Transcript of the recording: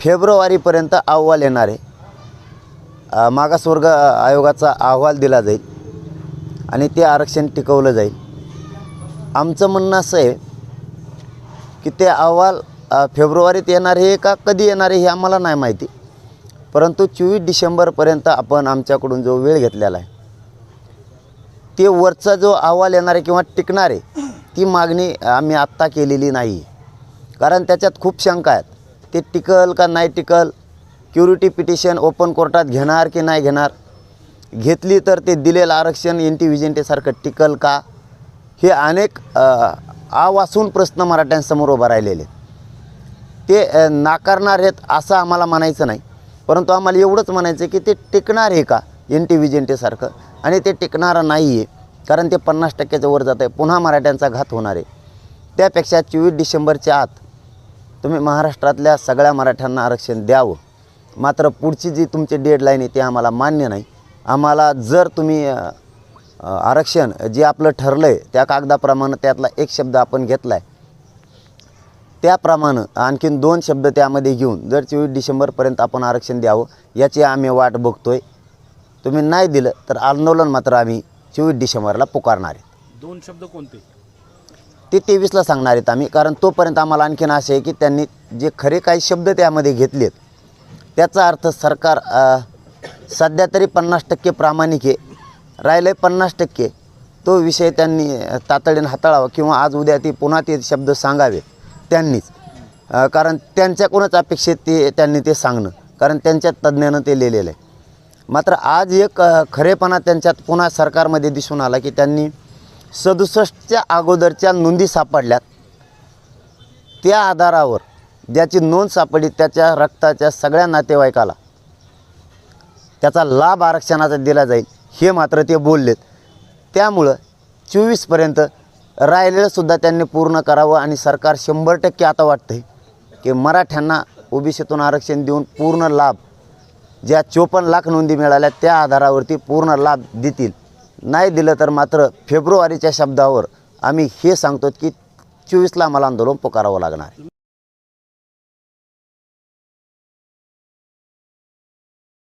फेब्रुवारीपर्यंत अहवाल येणार आहे. मागासवर्ग आयोगाचा अहवाल दिला जाईल आणि ते आरक्षण टिकवलं जाईल. आमचं म्हणणं असं आहे की ते अहवाल फेब्रुवारीत येणार आहे का कधी येणार आहे हे आम्हाला नाही माहिती. परंतु चोवीस डिसेंबरपर्यंत आपण आमच्याकडून जो वेळ घेतलेला आहे ते वरचा जो अहवाल येणार आहे किंवा टिकणार आहे ती मागणी आम्ही आत्ता केलेली नाही. कारण त्याच्यात खूप शंका आहेत. ते टिकल का नाही टिकल क्युरिटी पिटिशन ओपन कोर्टात घेणार की नाही घेणार घेतली तर ते दिलेलं आरक्षण एन टी विजेंटेसारखं टिकल का? हे अनेक आवासून प्रश्न मराठ्यांसमोर उभा राहिलेले. ते नाकारणार आहेत असं आम्हाला म्हणायचं नाही. परंतु आम्हाला एवढंच म्हणायचं की ते टिकणार आहे का एन टी विजेंटेसारखं आणि ते टिकणारं नाही आहे कारण ते पन्नास टक्क्याच्या वर जात आहे पुन्हा मराठ्यांचा घात होणार आहे. त्यापेक्षा चोवीस डिसेंबरच्या आत तुम्ही महाराष्ट्रातल्या सगळ्या मराठ्यांना आरक्षण द्यावं. मात्र पुढची जी तुमची डेडलाईन आहे ती आम्हाला मान्य नाही. आम्हाला जर तुम्ही आरक्षण जे आपलं ठरलं आहे त्या कागदाप्रमाणे त्यातला एक शब्द आपण घेतला आहे त्याप्रमाणे आणखीन दोन शब्द त्यामध्ये घेऊन जर चोवीस डिसेंबरपर्यंत आपण आरक्षण द्यावं याची आम्ही वाट बघतोय. तुम्ही नाही दिलं तर आंदोलन मात्र आम्ही चोवीस डिसेंबरला पुकारणार आहे. दोन शब्द कोणते? ते तेवीसला सांगणार आहेत आम्ही. कारण तोपर्यंत आम्हाला आणखीन असे आहे की त्यांनी जे खरे काही शब्द त्यामध्ये घेतलेत त्याचा अर्थ सरकार सध्या तरी पन्नास टक्के प्रामाणिक आहे. राहिलं आहे पन्नास टक्के. तो विषय त्यांनी तातडीनं हाताळावा किंवा आज उद्या ती पुन्हा ते शब्द सांगावे त्यांनीच. कारण त्यांच्याकडूनच अपेक्षित ते त्यांनी ते सांगणं. कारण त्यांच्या तज्ज्ञानं ते लिहिलेलं आहे. मात्र आज एक खरेपणा त्यांच्यात पुन्हा सरकारमध्ये दिसून आला की त्यांनी सदुसष्टच्या अगोदरच्या नोंदी सापडल्यात. त्या आधारावर ज्याची नोंद सापडली त्याच्या रक्ताच्या सगळ्या नातेवाईकाला त्याचा लाभ आरक्षणाचा दिला जाईल हे मात्र ते बोललेत. त्यामुळं चोवीसपर्यंत राहिलेलंसुद्धा त्यांनी पूर्ण करावं आणि सरकार शंभर टक्के आता वाटतं आहे की मराठ्यांना ओबीसीतून आरक्षण देऊन पूर्ण लाभ ज्या चोपन्न लाख नोंदी मिळाल्या त्या आधारावरती पूर्ण लाभ देतील. नाही दिलं तर मात्र फेब्रुवारीच्या शब्दावर आम्ही हे सांगतो की चोवीसला आम्हाला आंदोलन पुकारावं लागणार.